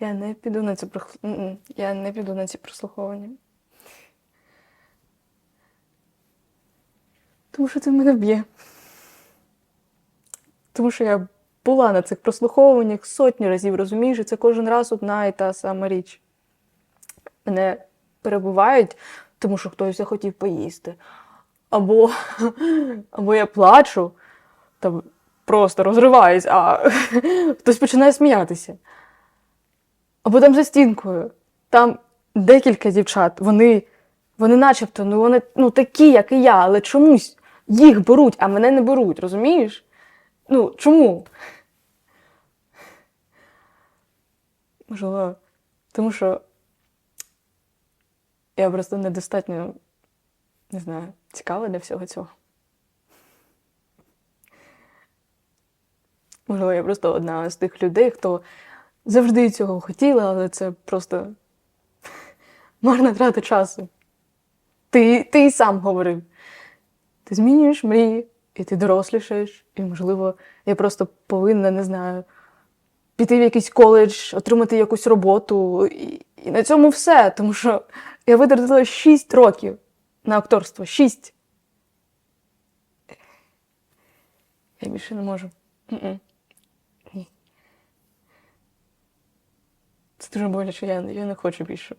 Я не піду на прих... Я не піду на ці прослуховування. Тому що це мене б'є. Тому що я була на цих прослуховуваннях сотні разів, розумієш, і це кожен раз одна і та сама річ. Мене перебувають, тому що хтось захотів поїсти. Або, або я плачу, там просто розриваюсь, а хтось починає сміятися. Або там за стінкою. Там декілька дівчат, вони, вони начебто, ну вони ну, такі, як і я, але чомусь їх беруть, а мене не беруть, розумієш? Ну, чому? Можливо, тому що я просто недостатньо, не знаю, цікава для всього цього. Можливо, я просто одна з тих людей, хто завжди цього хотіла, але це просто марна трата часу. Ти, ти і сам говорив. Ти змінюєш мрії, і ти дорослішаєш, і, можливо, я просто повинна, не знаю, піти в якийсь коледж, отримати якусь роботу. І, і на цьому все. Тому що я витратила 6 років на акторство. 6. Я більше не можу. М-м. Ні. Це дуже боляче, я, я не хочу більше.